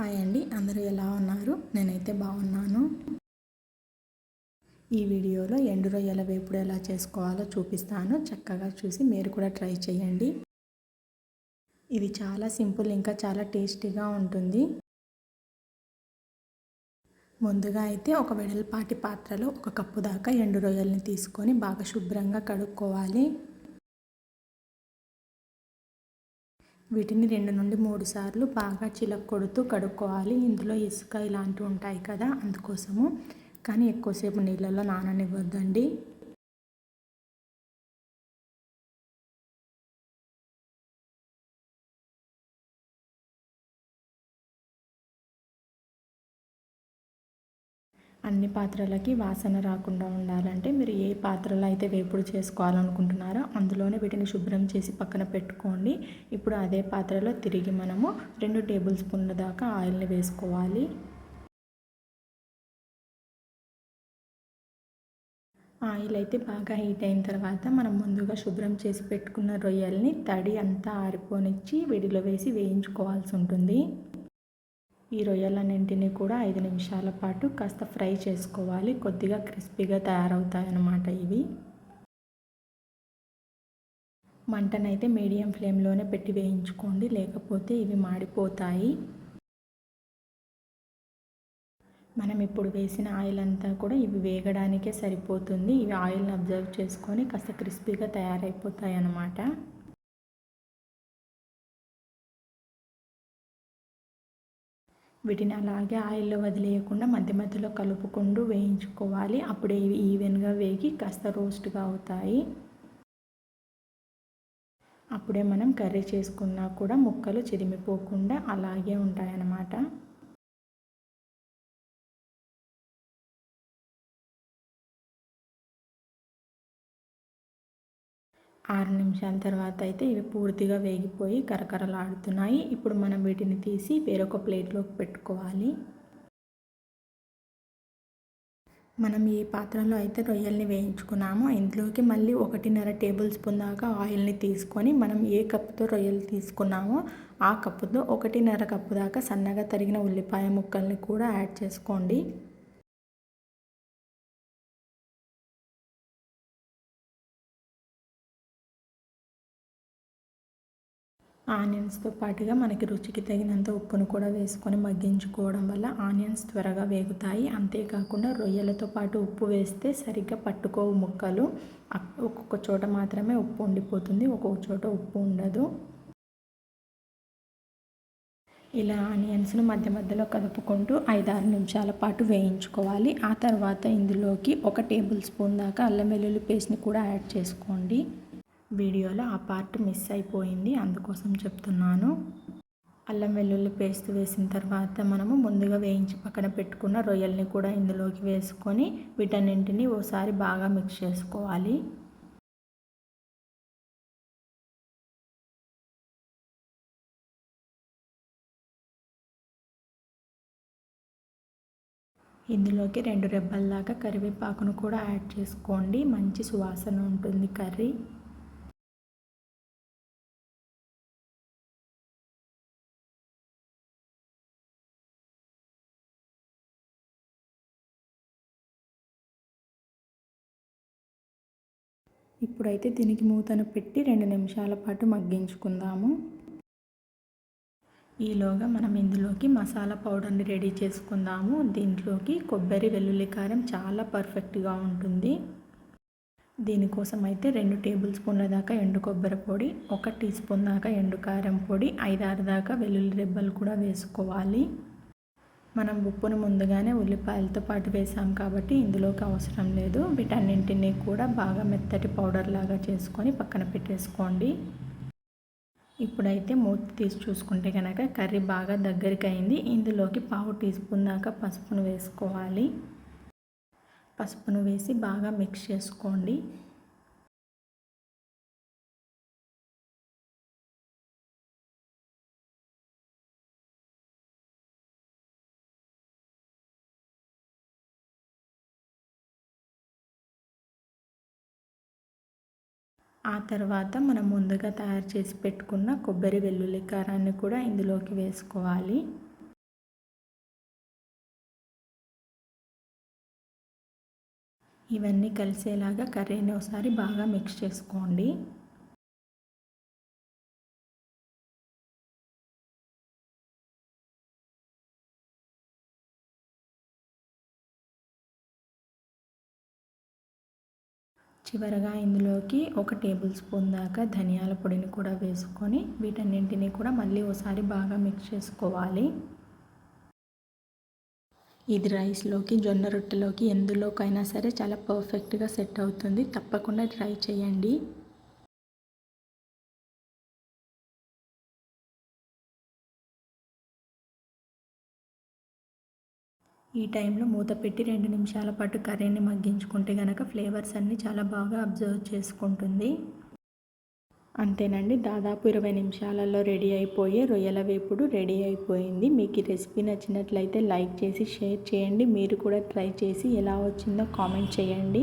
Hi అండి అందరూ ఎలా ఉన్నారు? నేనైతే బాగున్నాను. ఈ వీడియోలో ఎండు రొయ్యల వేపుడు ఎలా చేసుకోవాలో చూపిస్తాను. చక్కగా చూసి మీరు కూడా ట్రై చేయండి. ఇది చాలా సింపుల్ ఇంకా చాలా టేస్టీగా ఉంటుంది. ముందుగా అయితే ఒక వెడల్పాటి పాత్రలో ఒక కప్పు దాకా ఎండు రొయ్యల్ని తీసుకొని బాగా శుభ్రంగా కడుక్కోవాలి. వీటిని రెండు నుండి మూడు సార్లు బాగా చిలక కొడుతూ కడుక్కోవాలి. ఇందులో ఇసుక ఇలాంటివి ఉంటాయి కదా అందుకోసము. కానీ ఎక్కువసేపు నీళ్ళలో నాననివ్వద్దండి. అన్ని పాత్రలకి వాసన రాకుండా ఉండాలంటే మీరు ఏ పాత్రలో అయితే వేపుడు చేసుకోవాలనుకుంటున్నారో అందులోనే వీటిని శుభ్రం చేసి పక్కన పెట్టుకోండి. ఇప్పుడు అదే పాత్రలో తిరిగి మనము రెండు టేబుల్ స్పూన్ల దాకా ఆయిల్ని వేసుకోవాలి. ఆయిల్ అయితే బాగా హీట్ అయిన తర్వాత మనం ముందుగా శుభ్రం చేసి పెట్టుకున్న రొయ్యల్ని తడి అంతా ఆరిపోనిచ్చి విడిలో వేసి వేయించుకోవాల్సి ఉంటుంది. ఈ రొయ్యలన్నింటినీ కూడా ఐదు నిమిషాల పాటు కాస్త ఫ్రై చేసుకోవాలి. కొద్దిగా క్రిస్పీగా తయారవుతాయన్నమాట ఇవి. మంటనైతే మీడియం ఫ్లేమ్లోనే పెట్టి వేయించుకోండి. లేకపోతే ఇవి మాడిపోతాయి. మనం ఇప్పుడు వేసిన ఆయిల్ అంతా కూడా ఇవి వేగడానికే సరిపోతుంది. ఇవి ఆయిల్ని అబ్జర్వ్ చేసుకొని కాస్త క్రిస్పీగా తయారైపోతాయి అన్నమాట వీటిని అలాగే ఆయిల్లో వదిలేయకుండా మధ్య మధ్యలో కలుపుకుంటూ వేయించుకోవాలి. అప్పుడే ఇవి ఈవెన్గా వేగి కాస్త రోస్ట్గా అవుతాయి. అప్పుడే మనం కర్రీ చేసుకున్నా కూడా ముక్కలు చిరిమిపోకుండా అలాగే ఉంటాయన్నమాట. ఆరు నిమిషాల తర్వాత అయితే ఇవి పూర్తిగా వేగిపోయి కరకరలాడుతున్నాయి. ఇప్పుడు మనం వీటిని తీసి వేరొక ప్లేట్లోకి పెట్టుకోవాలి. మనం ఈ పాత్రలో అయితే రొయ్యల్ని వేయించుకున్నామో. ఇందులోకి మళ్ళీ ఒకటిన్నర టేబుల్ స్పూన్ దాకా ఆయిల్ని తీసుకొని మనం ఏ కప్పుతో రొయ్యలు తీసుకున్నామో ఆ కప్పుతో ఒకటిన్నర కప్పు దాకా సన్నగా తరిగిన ఉల్లిపాయ ముక్కల్ని కూడా యాడ్ చేసుకోండి. ఆనియన్స్తో పాటుగా మనకి రుచికి తగినంత ఉప్పును కూడా వేసుకొని మగ్గించుకోవడం వల్ల ఆనియన్స్ త్వరగా వేగుతాయి. అంతేకాకుండా రొయ్యలతో పాటు ఉప్పు వేస్తే సరిగ్గా పట్టుకోవు ముక్కలు. ఒక్కొక్క చోట మాత్రమే ఉప్పు ఉండిపోతుంది. ఒక్కొక్క చోట ఉప్పు ఉండదు. ఇలా ఆనియన్స్ను మధ్య మధ్యలో కలుపుకుంటూ ఐదారు నిమిషాల పాటు వేయించుకోవాలి. ఆ తర్వాత ఇందులోకి ఒక టేబుల్ స్పూన్ దాకా అల్లం వెల్లుల్లి పేస్ట్ని కూడా యాడ్ చేసుకోండి. వీడియోలో ఆ పార్ట్ మిస్ అయిపోయింది అందుకోసం చెప్తున్నాను. అల్లం వెల్లుల్లి పేస్ట్ వేసిన తర్వాత మనము ముందుగా వేయించి పక్కన పెట్టుకున్న రొయ్యల్ని కూడా ఇందులోకి వేసుకొని వీటన్నింటినీ ఓసారి బాగా మిక్స్ చేసుకోవాలి. ఇందులోకి రెండు రెబ్బల్లాగా కరివేపాకును కూడా యాడ్ చేసుకోండి. మంచి సువాసన ఉంటుంది కర్రీ. ఇప్పుడైతే దీనికి మూతను పెట్టి రెండు నిమిషాల పాటు మగ్గించుకుందాము. ఈలోగా మనం ఇందులోకి మసాలా పౌడర్ని రెడీ చేసుకుందాము. దీంట్లోకి కొబ్బరి వెల్లుల్లి కారం చాలా పర్ఫెక్ట్గా ఉంటుంది. దీనికోసం అయితే రెండు టేబుల్ స్పూన్ల దాకా ఎండు కొబ్బరి పొడి ఒక టీ స్పూన్ దాకా ఎండు కారం పొడి ఐదారు దాకా వెల్లుల్లి రెబ్బలు కూడా వేసుకోవాలి. మనం ఉప్పును ముందుగానే ఉల్లిపాయలతో పాటు వేసాం కాబట్టి ఇందులోకి అవసరం లేదు. వీటన్నింటినీ కూడా బాగా మెత్తటి పౌడర్ లాగా చేసుకొని పక్కన పెట్టేసుకోండి. ఇప్పుడైతే మూత తీసి చూసుకుంటే కనుక కర్రీ బాగా దగ్గరికి అయింది ఇందులోకి పావు టీ స్పూన్ దాకా పసుపును వేసుకోవాలి. పసుపును వేసి బాగా మిక్స్ చేసుకోండి. ఆ తర్వాత మనం ముందుగా తయారు చేసి పెట్టుకున్న కొబ్బరి వెల్లుల్లి కారాన్ని కూడా ఇందులోకి వేసుకోవాలి. ఇవన్నీ కలిసేలాగా కర్రీని ఒకసారి బాగా మిక్స్ చేసుకోండి. చివరగా ఇందులోకి ఒక టేబుల్ స్పూన్ దాకా ధనియాల పొడిని కూడా వేసుకొని వీటన్నింటినీ కూడా మళ్ళీ ఒకసారి బాగా మిక్స్ చేసుకోవాలి. ఇది రైస్లోకి జొన్న రొట్టెలోకి ఎందులోకైనా సరే చాలా పర్ఫెక్ట్గా సెట్ అవుతుంది. తప్పకుండా ట్రై చేయండి. ఈ టైంలో మూత పెట్టి రెండు నిమిషాల పాటు కర్రీని మగ్గించుకుంటే కనుక ఫ్లేవర్స్ అన్నీ చాలా బాగా అబ్జర్వ్ చేసుకుంటుంది. అంతేనండి దాదాపు ఇరవై నిమిషాలలో రెడీ అయిపోయే రొయ్యల వేపుడు రెడీ అయిపోయింది. మీకు ఈ రెసిపీ నచ్చినట్లయితే లైక్ చేసి షేర్ చేయండి. మీరు కూడా ట్రై చేసి ఎలా వచ్చిందో కామెంట్ చేయండి.